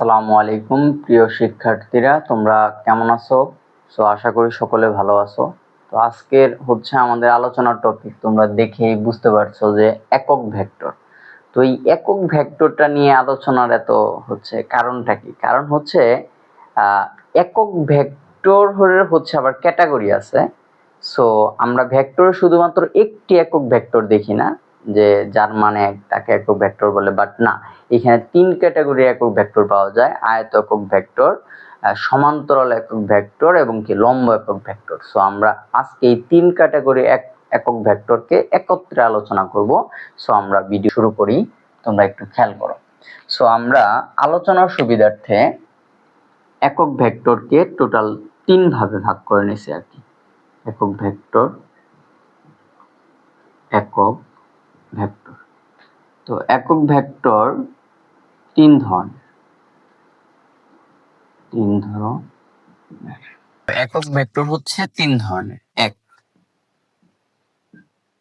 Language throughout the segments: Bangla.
আসসালামু আলাইকুম, প্রিয় শিক্ষার্থীরা, তোমরা কেমন আছো? সো আশা করি সকলে ভালো আছো। তো আজকের হচ্ছে আমাদের আলোচনার টপিক তোমরা দেখেই বুঝতে পারছ যে একক ভেক্টর। তো এই একক ভেক্টরটা নিয়ে আলোচনার এত হচ্ছে কারণটা কি? কারণ হচ্ছে একক ভেক্টর হচ্ছে আবার ক্যাটাগরি আছে। সো আমরা ভেক্টর শুধুমাত্র একটি একক ভেক্টর দেখি না। যে যার মানে তাকে একক ভেক্টর বলে বাট না, এখানে তিন ক্যাটাগরি একক ভেক্টর পাওয়া যায়, আয়ত একক ভেক্টর সমান্তরাল একক ভেক্টর এবং কি লম্ব একক ভেক্টর। সো আমরা আজকে এই তিন ক্যাটাগরি এক, একক ভেক্টরকে একত্রে আলোচনা করব। সো আমরা ভিডিও শুরু করি, তোমরা একটু খেয়াল করো। সো আমরা আলোচনার সুবিধার্থে একক ভেক্টরকে টোটাল তিন ভাবে ভাগ করে নিয়েছি আর কি। একক ভেক্টর, একক ভেক্টর। তো একক ভেক্টর তিন ধরনের। তিন ধরনের। একক ভেক্টর হচ্ছে তিন ধরনের। এক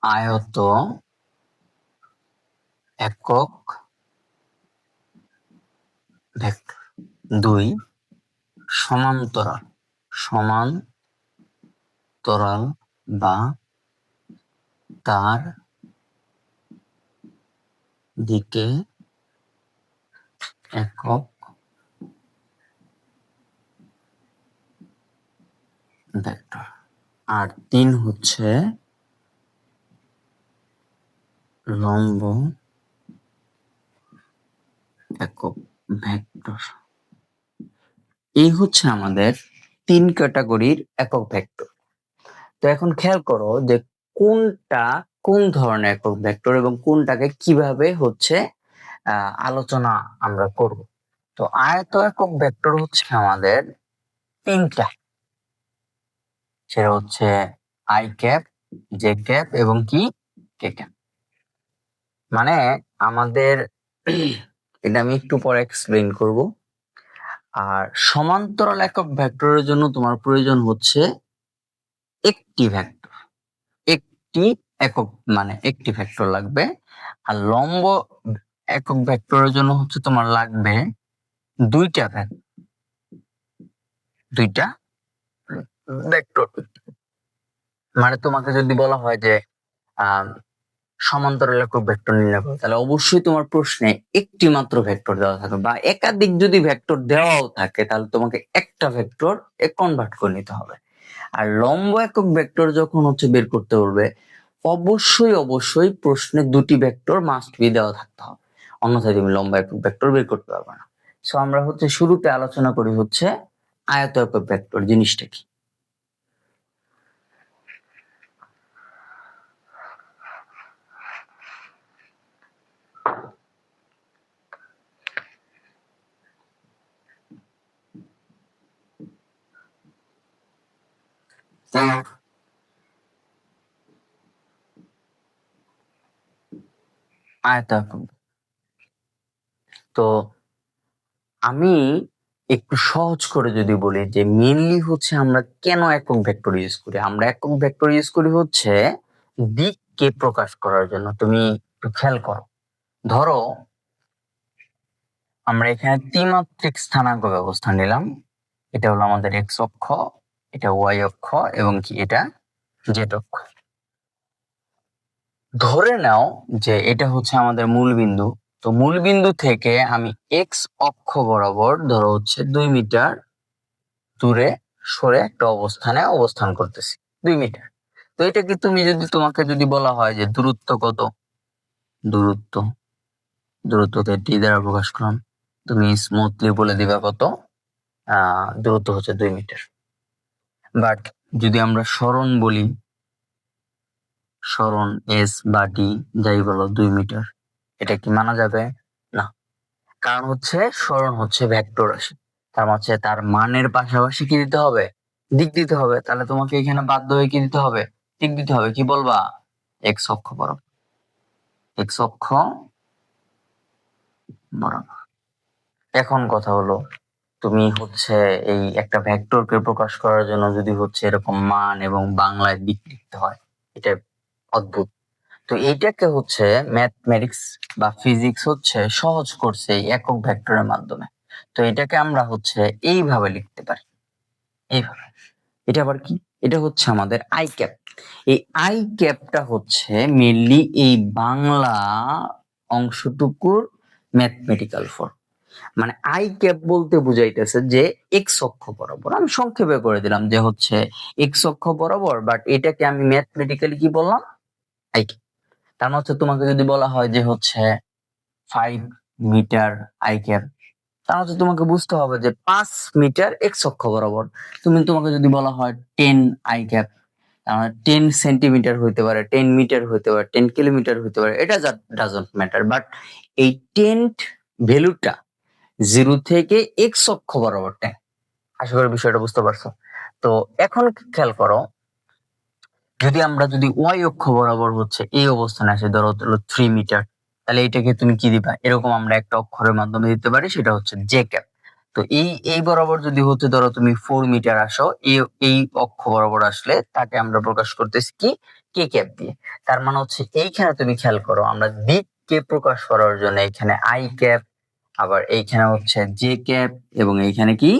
আয়ত একক ভেক্টর। দুই সমান্তরাল। সমান্তরাল বা তার দিকে একক ভেক্টর। আর তিন হচ্ছে লম্ব একক ভেক্টর। এই হচ্ছে আমাদের তিন ক্যাটাগরির একক ভেক্টর। তো এখন খেয়াল করো যে কোনটা কোন ধরনের একক ভেক্টর এবং কোনটাকে কীভাবে হচ্ছে আলোচনা আমরা করব। তো আয়ত একক ভেক্টর হচ্ছে আমাদের তিনটা। সেটা হচ্ছে আই ক্যাপ জে ক্যাপ এবং কি? কে ক্যাপ মানে আমাদের, এটা আমি একটু পরে এক্সপ্লেইন করব। আর সমান্তরাল একক ভেক্টরের জন্য তোমার প্রয়োজন হচ্ছে একটি ভেক্টর একটি একক মানে একটি ভেক্টর লাগবে। আর লম্ব একক ভেক্টরের জন্য হচ্ছে তোমার লাগবে দুইটা ভেক্টর দুইটা ভেক্টর মানে তোমাকে যদি বলা হয় যে সমান্তরাল একক ভেক্টর নির্ণয় করো তাহলে অবশ্যই তোমার প্রশ্নে একটি মাত্র ভেক্টর দেওয়া থাকবে বা একাধিক যদি ভেক্টর দেওয়াও থাকে, তাহলে তোমাকে একটা ভেক্টর কনভার্ট করে নিতে হবে। আর লম্ব একক ভেক্টর যখন হচ্ছে বের করতে বলবে অবশ্যই অবশ্যই প্রশ্নে দুটি ভেক্টর মাস্ট বি দেওয়া থাকতে হবে। অন্যথায় তুমি লম্ব ভেক্টর বের করতে পারবে না। সো আমরা হচ্ছে শুরুতে আলোচনা করি হচ্ছে আয়ত একক ভেক্টর জিনিসটা কি? তো আমি একটু সহজ করে যদি বলি যে মেনলি হচ্ছে আমরা কেন একক ভেক্টর ইউজ করি? আমরা একক ভেক্টর ইউজ করি হচ্ছে দিককে প্রকাশ করার জন্য। তুমি একটু খেয়াল করো। ধরো, আমরা এখানে ত্রিমাত্রিক স্থানাঙ্ক ব্যবস্থা নিলাম। এটা হলো আমাদের এক্স অক্ষ, এটা ওয়াই অক্ষ এবং কি? এটা জেড অক্ষ। ধরে নাও যে এটা হচ্ছে আমাদের মূল বিন্দু তো মূল বিন্দু থেকে আমি এক্স অক্ষ বরাবর ধরো হচ্ছে দুই মিটার দূরে সরে একটা অবস্থানে অবস্থান করতেছি, দুই মিটার। তো এটা কি তুমি যদি তোমাকে যদি বলা হয় যে দূরত্ব কত? দূরত্ব, দূরত্বকে টি দ্বারা প্রকাশ করলাম, তুমি স্মুথলি বলে দিবা কত? দূরত্ব হচ্ছে দুই মিটার। বাট যদি আমরা স্মরণ বলি সরণ, এস বা ডি, যাই বলো, দুই মিটার। এটা কি মানা যাবে? না। কারণ হচ্ছে সরণ হচ্ছে ভেক্টর রাশি। তার হচ্ছে তার মানের পাশাপাশি কি দিতে হবে? দিক দিতে হবে। তাহলে তোমাকে এখানে বাধ্য হয়ে কি দিতে হবে? দিক দিতে হবে। কি বলবা? এক্স অক্ষ বরাবর। এক্স অক্ষ এখন কথা হলো, তুমি হচ্ছে এই একটা ভেক্টরকে প্রকাশ করার জন্য যদি হচ্ছে এরকম মান এবং বাংলায় দিক লিখতে হয়, এটা অদ্ভুত। তো এইটাকে হচ্ছে ম্যাথমেটিক্স বা ফিজিক্স হচ্ছে সহজ করছে একক ভেক্টরের মাধ্যমে। তো এটাকে আমরা হচ্ছে এইভাবে লিখতে পারি। এইভাবে। এটা আবার কি? এটা হচ্ছে আমাদের আই ক্যাপ এই আই ক্যাপটা হচ্ছে মেনলি এই বাংলা অংশটুকুর ম্যাথমেটিক্যাল ফর্ম মানে আই ক্যাপ বলতে বুঝাইতেছে যে এক্স অক্ষ বরাবর। আমি সংক্ষেপে করে দিলাম যে হচ্ছে এক্স অক্ষ বরাবর বাট এটাকে আমি ম্যাথমেটিক্যালি কি বললাম? আই ক্যাপ তার মানে হচ্ছে তোমাকে যদি বলা হয় যে হচ্ছে ফাইভ মিটার আই ক্যাপ তার হচ্ছে তোমাকে বুঝতে হবে যে পাঁচ মিটার এক্স অক্ষ বরাবর। তুমি তোমাকে যদি বলা হয় ten I cap ten centimetre হইতে পারে টেন মিটার হইতে পারে টেন কিলোমিটার হইতে পারে, এটা ডাজন্ট ম্যাটার বাট এই টেন্ট ভ্যালুটা জিরো থেকে এক্স অক্ষ বরাবর টেন আশা করি বিষয়টা বুঝতে পারছ। তো এখন খেয়াল করো যদি আমরা যদি ওয়াই অক্ষ বরাবর হচ্ছে এই অবস্থানে আসে, ধরো হলো থ্রি মিটার তাহলে এটাকে তুমি কি দিবা? এরকম আমরা একটা অক্ষরের মাধ্যমে দিতে পারি, সেটা হচ্ছে জে ক্যাপ তো এই এই বরাবর যদি হচ্ছে ধরো তুমি ফোর মিটার আসো, এই এই অক্ষ বরাবর আসলে তাকে আমরা প্রকাশ করতেছি কি? কে ক্যাপ দিয়ে। তার মানে হচ্ছে এইখানে তুমি খেয়াল করো, আমরা দিককে প্রকাশ করার জন্য এখানে আই ক্যাপ আবার এইখানে হচ্ছে জে ক্যাপ এবং এইখানে কি?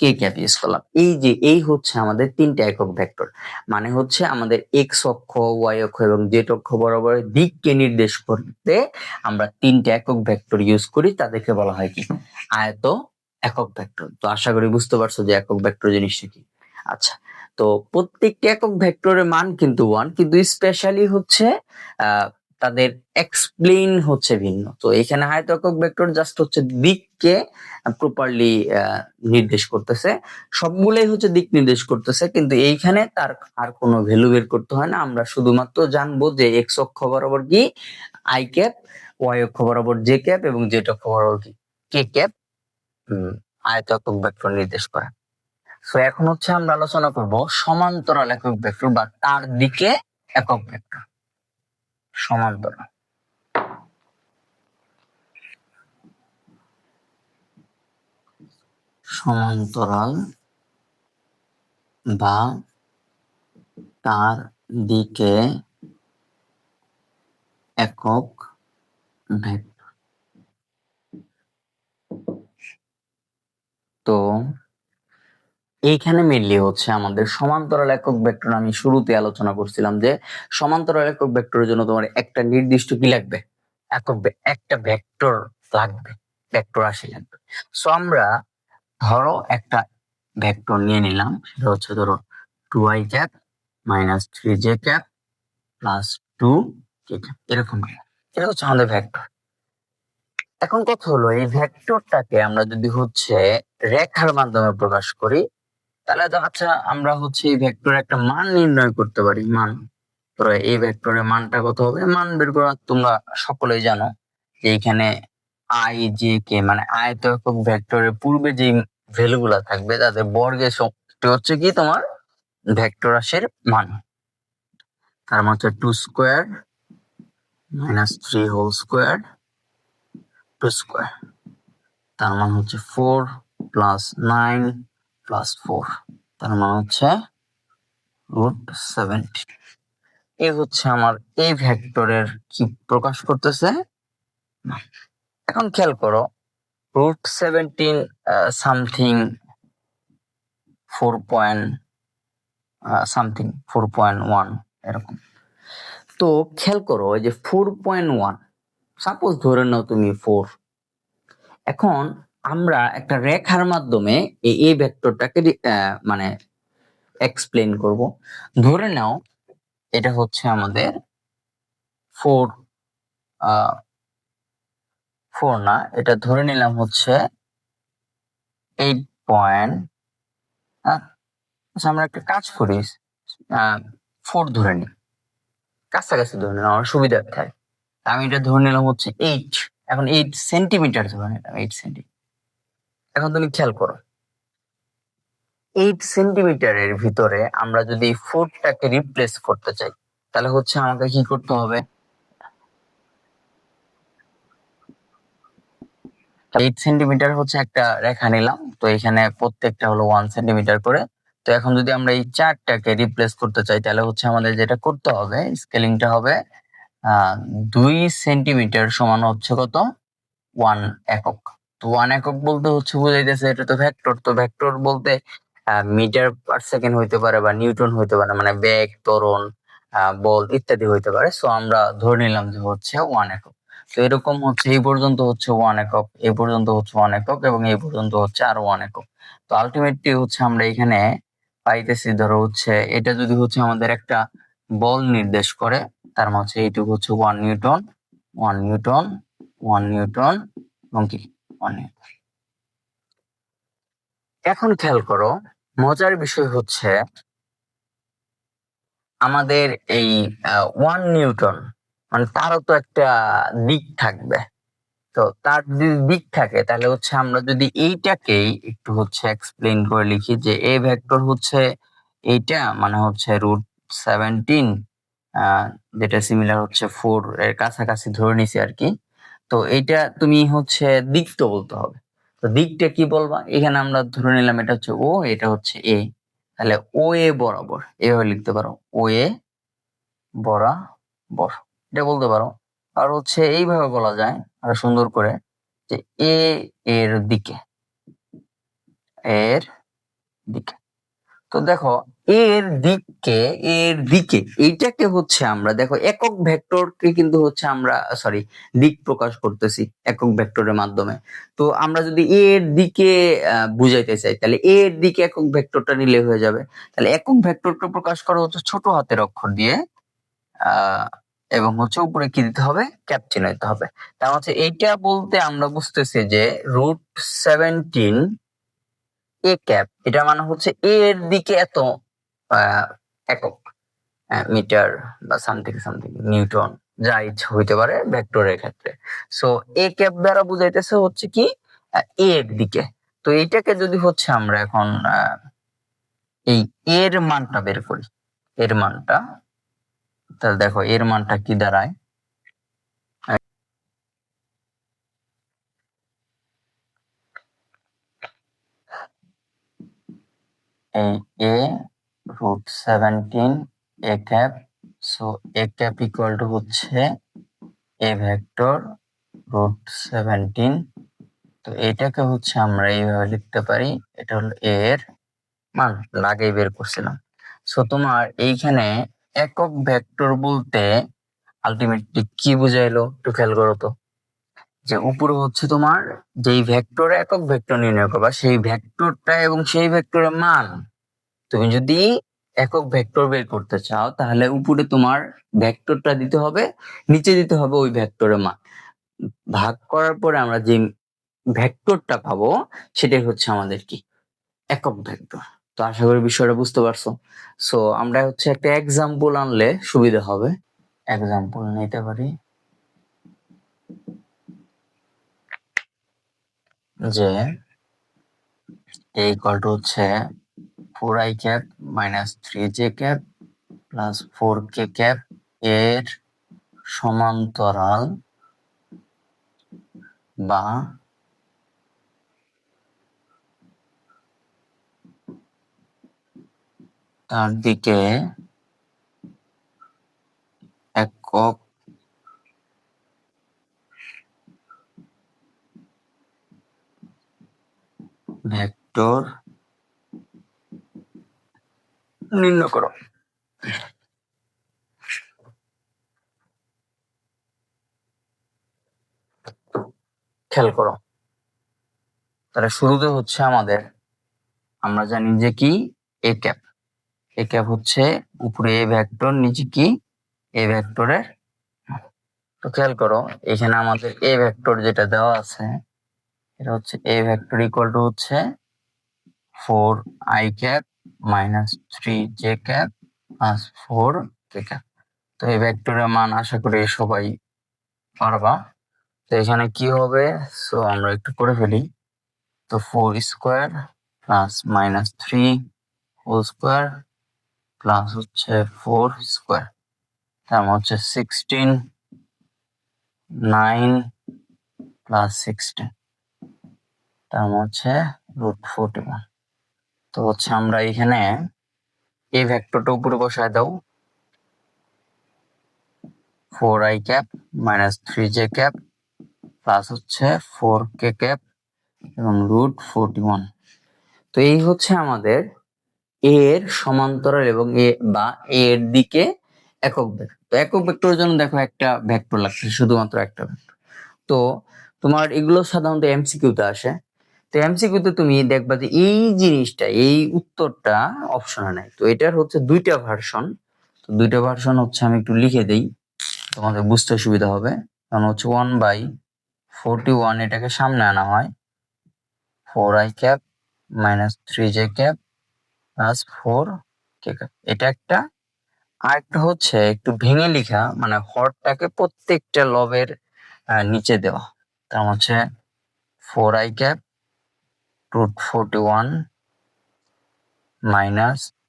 কে ক্যাপ ইউজ করলাম? এই যে, এই হচ্ছে আমাদের তিনটা একক ভেক্টর। মানে হচ্ছে আমাদের এক্স অক্ষ ওয়াই অক্ষ এবং জেড অক্ষ বরাবর দিককে নির্দেশ করতে আমরা তিনটা একক ভেক্টর ইউজ করি, তাদেরকে বলা হয় কি? আয়ত একক ভেক্টর। তো আশা করি বুঝতে পারছ যে একক ভেক্টর জিনিসটা কি? আচ্ছা তো প্রত্যেকটা একক ভেক্টরের মান কিন্তু ওয়ান কিন্তু স্পেশালি হচ্ছে তাদের এক্সপ্লেইন হচ্ছে ভিন্ন। তো এখানে আয়ত একক ভেক্টর জাস্ট হচ্ছে দিককে প্রপারলি নির্দেশ করতেছে। সবগুলোই হচ্ছে দিক নির্দেশ করতেছে, কিন্তু এইখানে তার আর কোনো ভ্যালু বের করতে হয় না। আমরা শুধুমাত্র জানব যে এক্স অক্ষ বরাবর কি? আই ক্যাপ ওয়াই অক্ষ বরাবর জে ক্যাপ এবং জেড অক্ষ বরাবর কি? কে ক্যাপ আয়ত একক ভেক্টর নির্দেশ করে। সো এখন হচ্ছে আমরা আলোচনা করব সমান্তরাল একক ভেক্টর বা তার দিকে একক ভেক্টর সমান্তরাল সমান্তরাল বা তার দিকে একক ভেক্টর তো এইখানে মেনলি হচ্ছে আমাদের সমান্তরাল একক ভেক্টর আমি শুরুতে আলোচনা করছিলাম যে সমান্তরাল একক ভেক্টরের জন্য তোমার একটা নির্দিষ্ট কি লাগবে? একক একটা ভেক্টর লাগবে ভেক্টর রাশি লাগবে। সো আমরা ধরো একটা ভেক্টর নিয়ে নিলাম, সেটা হচ্ছে ধরো two I cap minus three J cap plus two K cap এরকম এটা হচ্ছে আমাদের ভেক্টর এখন কথা হলো, এই ভেক্টরটাকে আমরা যদি হচ্ছে রেখার মাধ্যমে প্রকাশ করি তাহলে তো আচ্ছা আমরা হচ্ছে এই ভেক্টরের একটা মান নির্ণয় করতে পারি, মান। ধরো এই ভেক্টরের মানটা কত হবে? মান বের করা তোমরা সকলেই জানো যে এখানে আই জে কে মানে আয়ত একক ভেক্টরের পূর্বে যে ভ্যালু গুলা থাকবে তাদের বর্গের হচ্ছে কি? তোমার ভেক্টর রাশির মান। তার মানে হচ্ছে two square minus three whole square two square তার মানে হচ্ছে four plus nine plus four তার মানে হচ্ছে রুট সেভেন্টি এই হচ্ছে আমার এই ভেক্টরের কি প্রকাশ করতেছে? এখন খেয়াল করো root seventeen something four point something four point one এরকম। তো খেয়াল করো যে ফোর পয়েন্ট ওয়ান সাপোজ ধরে নাও তুমি ফোর এখন আমরা একটা রেখার মাধ্যমে এই এ ভেক্টরটাকে মানে এক্সপ্লেন করব। ধরে নাও, এটা হচ্ছে আমাদের ফোর ফোর না, এটা ধরে নিলাম হচ্ছে এইট পয়েন্ট আচ্ছা আমরা একটা কাজ করি ফোর ধরে নিই। কাছাকাছি ধরে নিলাম, আমার সুবিধার্থে আমি এটা ধরে নিলাম হচ্ছে এইট এখন এইট সেন্টিমিটার ধরে নিলাম এইট সেন্টিমিটার এখন তুমি খেয়াল করো। এইট সেন্টিমিটারের ভিতরে আমরা যদি ফোরটাকে রিপ্লেস করতে চাই, তাহলে হচ্ছে আমাকে কি করতে হবে? এইট সেন্টিমিটার হচ্ছে একটা রেখা নিলাম, তো এখানে প্রত্যেকটা হলো ওয়ান সেন্টিমিটার করে। তো এখন যদি আমরা এই চারটাকে রিপ্লেস করতে চাই, তাহলে হচ্ছে আমাদের যেটা করতে হবে, স্কেলিংটা হবে দুই সেন্টিমিটার সমান হচ্ছে কত? ওয়ান একক। ওয়ান একক বলতে হচ্ছে, বুঝাইতেছে এটা তো ভেক্টর তো ভেক্টর বলতে মিটার পার সেকেন্ড হইতে পারে বা নিউটন হইতে পারে মানে বেগ, ত্বরণ বল ইত্যাদি হইতে পারে। সো আমরা ধরে নিলাম যে হচ্ছে ওয়ান একক। তো এরকম হচ্ছে, এই পর্যন্ত হচ্ছে ওয়ান একক, এই পর্যন্ত হচ্ছে ওয়ান একক এবং এই পর্যন্ত হচ্ছে আর ওয়ান একক। তো আলটিমেটলি হচ্ছে আমরা এখানে পাইতেছি, ধরো হচ্ছে, এটা যদি হচ্ছে আমাদের একটা বল নির্দেশ করে, তার হচ্ছে এইটুকু হচ্ছে one newton one newton one newton, এবং কি? নিউটন এখন খেয়াল করো, মজার বিষয় হচ্ছে আমাদের এই ওয়ান নিউটন মানে তারও তো একটা দিক থাকবে। তো তার যদি দিক থাকে, তাহলে হচ্ছে আমরা যদি এইটাকেই একটু হচ্ছে এক্সপ্লেন করে লিখি যে এ ভেক্টর হচ্ছে এইটা মানে হচ্ছে রুট সেভেন্টিন যেটা সিমিলার হচ্ছে ফোর এর কাছাকাছি ধরে নিছি আর কি। তো এটা তুমি হচ্ছে দিক তো বলতে হবে। তো দিকটা কি বলবা? এখানে আমরা ধরে নিলাম এটা হচ্ছে ও এটা হচ্ছে এ তাহলে ও এ বরাবর, এভাবে লিখতে পারো। ও এ বরাবর, এটা বলতে পারো। আর হচ্ছে এইভাবে বলা যায়, আর সুন্দর করে, যে এ এর দিকে এর দিকে। তো দেখো, এর দিককে, এর দিকে, এইটাকে হচ্ছে আমরা, দেখো, একক ভেক্টরকে কিন্তু হচ্ছে আমরা সরি দিক প্রকাশ করতেছি একক ভেক্টরের মাধ্যমে। তো আমরা যদি এর দিকে বুঝাইতে চাই, তাহলে এর দিকে একক ভেক্টরটা নিলে হয়ে যাবে। তাহলে একক ভেক্টরটা প্রকাশ করা হচ্ছে ছোট হাতের অক্ষর দিয়ে আহ এবং হচ্ছে উপরে কি দিতে হবে? ক্যাপ দিতে হবে। তার হচ্ছে এইটা বলতে আমরা বুঝতেছি যে রুট সেভেন্টিন এ ক্যাপ এটা মানে হচ্ছে এর দিকে এত একক মিটার বা সামথিং সামথিং নিউটন যা ইচ্ছা হইতে পারে ভেক্টরের ক্ষেত্রে। সো এ ক্যাপ দ্বারা বুঝাইতেছে হচ্ছে কি এর দিকে। তো এইটাকে যদি হচ্ছে আমরা এখন এই এর মানটা বের করি। এর মানটা, তাহলে দেখো এর মানটা কি দাঁড়ায়? এই A root seventeen A cap so A cap equal to হচ্ছে এ ভেক্টর রুট সেভেন্টিন তো এটাকে হচ্ছে আমরা এইভাবে লিখতে পারি, এটা হলো এ এর মান লাগেই বের করছিলাম। সো তোমার এইখানে একক ভেক্টর বলতে আলটিমেটলি কি বুঝাইলো একটু খেয়াল করো তো। যে উপরে হচ্ছে তোমার যেই ভেক্টর একক ভেক্টর নির্ণয় করবা, সেই ভেক্টরটা এবং সেই ভেক্টরের মান। তুমি যদি একক ভেক্টর বের করতে চাও, তাহলে উপরে তোমার ভেক্টরটা দিতে হবে, নিচে দিতে হবে ওই ভেক্টরের মান। ভাগ করার পরে আমরা যে ভেক্টরটা পাবো, সেটাই হচ্ছে আমাদের কি? একক ভেক্টর তো আশা করি বিষয়টা বুঝতে পারছ। সো আমরা হচ্ছে একটা এক্সাম্পল আনলে সুবিধা হবে। এক্সাম্পল নিতে পারি। যে ইকুয়াল টু হচ্ছে four I cap minus three J cap plus four K cap এর সমান্তরাল বা তার দিকে একক ভেক্টর নির্ণয় করো। খেয়াল করো। তাহলে শুরুতে হচ্ছে আমাদের, আমরা জানি যে কি? এ ক্যাপ এ ক্যাপ হচ্ছে উপরে এ ভেক্টর, নিচে কি? এ ভেক্টরের। তো খেয়াল করো, এখানে আমাদের এ ভেক্টর যেটা দেওয়া আছে এটা হচ্ছে এ ভেক্টর ইকুয়াল টু হচ্ছে four I cap minus three J cap plus four K cap তো এই ভেক্টরের মান আশা করি সবাই পারবা। তো এখানে কি হবে? সো আমরা একটু করে ফেলি। তো four square plus minus three whole square plus হচ্ছে ফোর স্কোয়ার তার হচ্ছে সিক্সটিন নাইন প্লাস সিক্সটিন তার মানে হচ্ছে রুট ফোরটি ওয়ান তো হচ্ছে আমরা এখানে এই ভেক্টরটা উপরে বসায় দাও। Four I cap minus three J cap plus হচ্ছে ফোর কে ক্যাপ এবং রুট ফোরটি ওয়ান তো এই হচ্ছে আমাদের এর সমান্তরাল এবং এ বা এর দিকে একক ভেক্টর তো একক ভেক্টরের জন্য দেখো একটা ভেক্টর লাগছে, শুধুমাত্র একটা ভেক্টর তো তোমার এগুলো সাধারণত এমসিকিউতে আসে। তো এমসিকিউতে তুমি দেখবা যে এই জিনিসটা, এই উত্তরটা অপশনে নাই। তো এটার হচ্ছে দুইটা ভার্সন তো দুইটা ভার্সন হচ্ছে আমি একটু লিখে দেই, তোমাদের বুঝতে সুবিধা হবে। কারণ হচ্ছে ওয়ান বাই ফোরটি ওয়ান এটাকে সামনে আনা হয়। Four I cap minus three J cap plus four K cap এটা একটা আর একটা হচ্ছে একটু ভেঙে লিখা মানে হরটাকে প্রত্যেকটা লবের নিচে দেওয়া। তার হচ্ছে four i cap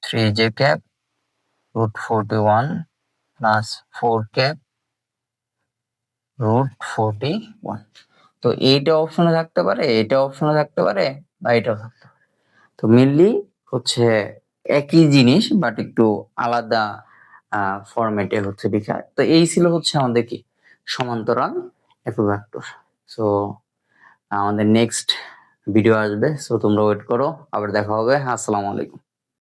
three j cap root forty one plus four cap root forty one তো এইটা অপশনে থাকতে পারে এটা অপশনে থাকতে পারে, বা এটাও থাকতে পারে। তো মেনলি হচ্ছে একই জিনিস বাট একটু আলাদা ফরম্যাটে হচ্ছে লেখা। তো এই ছিল হচ্ছে আমাদের কি? সমান্তরাল একক ভেক্টর। সো আমাদের নেক্সট ভিডিও আসবে সো তোমরা ওয়েট করো আবার দেখা হবে আসসালামু আলাইকুম।